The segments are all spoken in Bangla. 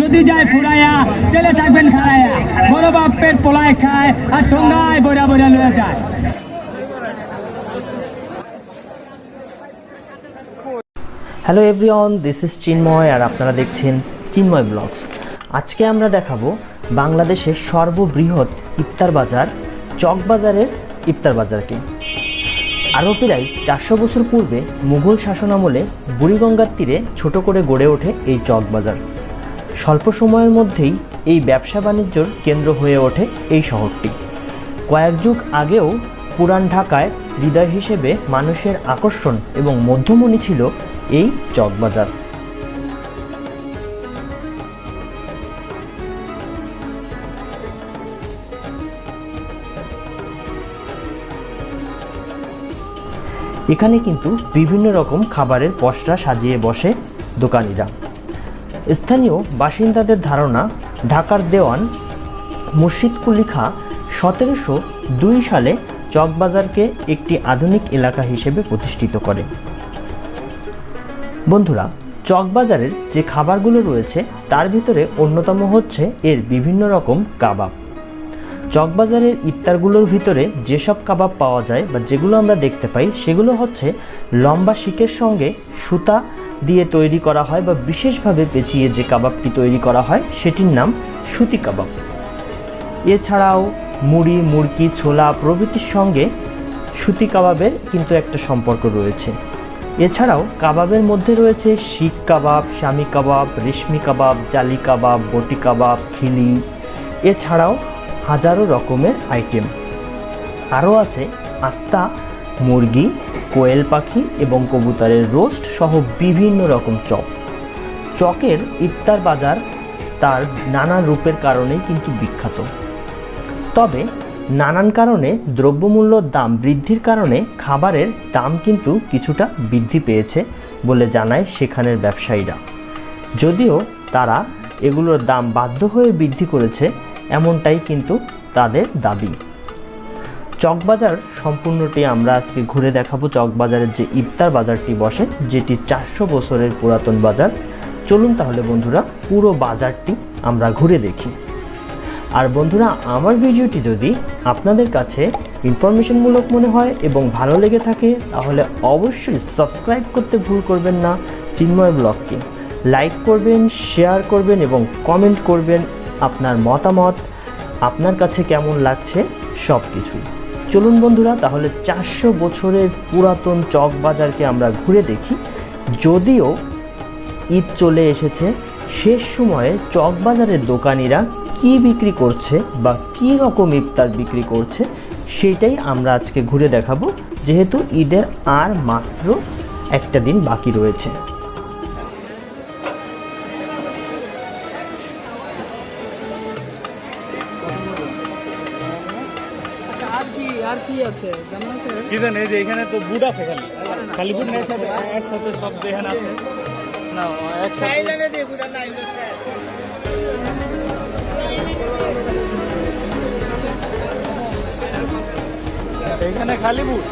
যদি যায় ফুরাইয়া থাকবেন খাড়াইয়া বড় বাপের পোলায় খায় আর যায় hello everyone, this is Chinmoy আর আপনারা দেখছেন চিন্ময় ব্লগস। আজকে আমরা দেখাবো বাংলাদেশের সর্ববৃহৎ ইফতার বাজার চকবাজারের ইফতার বাজারকে। আরও প্রায় চারশো বছর পূর্বে মুঘল শাসনামলে বুড়িগঙ্গার তীরে ছোট করে গড়ে ওঠে এই চকবাজার স্বল্প সময়ের মধ্যেই এই ব্যবসা বাণিজ্যর কেন্দ্র হয়ে ওঠে এই শহরটি। কয়েক যুগ আগেও পুরান ঢাকায় হৃদয় হিসেবে মানুষের আকর্ষণ এবং মধ্যমণি ছিল এই চকবাজার এখানে কিন্তু বিভিন্ন রকম খাবারের পসরা সাজিয়ে বসে দোকানিরা। স্থানীয় বাসিন্দাদের ধারণা, ঢাকার দেওয়ান মুর্শিদ কুলি খাঁ সতেরোশো দুই সালে চকবাজারকে একটি আধুনিক এলাকা হিসেবে প্রতিষ্ঠিত করে। বন্ধুরা, চকবাজারের যে খাবারগুলো রয়েছে, তার ভিতরে অন্যতম হচ্ছে এর বিভিন্ন রকম কাবাব। চকবাজারের ইফতারগুলোর ভিতরে যেসব কাবাব পাওয়া যায় বা যেগুলো আমরা দেখতে পাই, সেগুলো হচ্ছে লম্বা শিকের সঙ্গে সুতা দিয়ে তৈরি করা হয় বা বিশেষভাবে পেঁচিয়ে যে কাবাবটি তৈরি করা হয়, সেটির নাম সুতি কাবাব। এছাড়াও মুড়ি মুরগি ছোলা প্রভৃতির সঙ্গে সুতি কাবাবের কিন্তু একটা সম্পর্ক রয়েছে। এছাড়াও কাবাবের মধ্যে রয়েছে শিখ কাবাব, শামি কাবাব, রেশমি কাবাব, জালি কাবাব, বটি কাবাব, খিলি। এছাড়াও হাজারো রকমের আইটেম। আরও আছে আস্তা মুরগি, কোয়েল পাখি এবং কবুতরের রোস্ট সহ বিভিন্ন রকম চপ। চকের ইফতার বাজার তার নানা রূপের কারণেই কিন্তু বিখ্যাত। তবে নানান কারণে দ্রব্যমূল্যর দাম বৃদ্ধির কারণে খাবারের দাম কিন্তু কিছুটা বৃদ্ধি পেয়েছে বলে জানায় সেখানের ব্যবসায়ীরা। যদিও তারা এগুলোর দাম বাধ্য হয়ে বৃদ্ধি করেছে এমনটাই কিন্তু তাদের দাবি। চকবাজার সম্পূর্ণটি আমরা আজকে ঘুরে দেখাবো। চকবাজারের যে ইফতার বাজারটি বসে, যেটি চারশো বছরের পুরাতন বাজার। চলুন তাহলে বন্ধুরা, পুরো বাজারটি আমরা ঘুরে দেখি। আর বন্ধুরা, আমার ভিডিওটি যদি আপনাদের কাছে ইনফরমেশনমূলক মনে হয় এবং ভালো লেগে থাকে, তাহলে অবশ্যই সাবস্ক্রাইব করতে ভুল করবেন না। চিন্ময় ব্লগকে লাইক করবেন, শেয়ার করবেন এবং কমেন্ট করবেন আপনার মতামত, আপনার কাছে কেমন লাগছে সব কিছুই চলুন বন্ধুরা, তাহলে চারশো বছরের পুরাতন চক বাজারকে আমরা ঘুরে দেখি। যদিও ঈদ চলে এসেছে, শেষ সময়ে চকবাজারের দোকানিরা কি বিক্রি করছে বা কি রকম ইফতার বিক্রি করছে সেটাই আমরা আজকে ঘুরে দেখাবো। যেহেতু ঈদের আর মাত্র একটা দিন বাকি রয়েছে। আর কি আর কি আছে? জানা আছে? কি জানি এই যে এখানে তো বুট আছে খালি। খালি বুট একসাথে একসাথে সব এখানে আছে। না একসাথে এইখানে খালি বুট।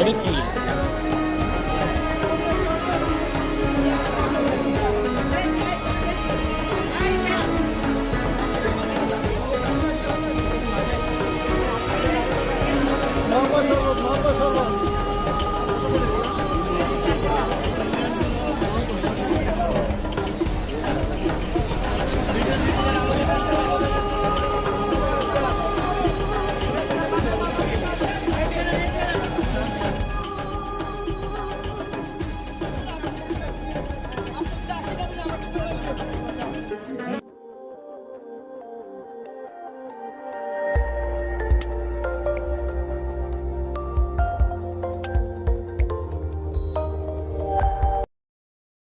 എനിക്ക് Bravo, bravo, bravo, bravo.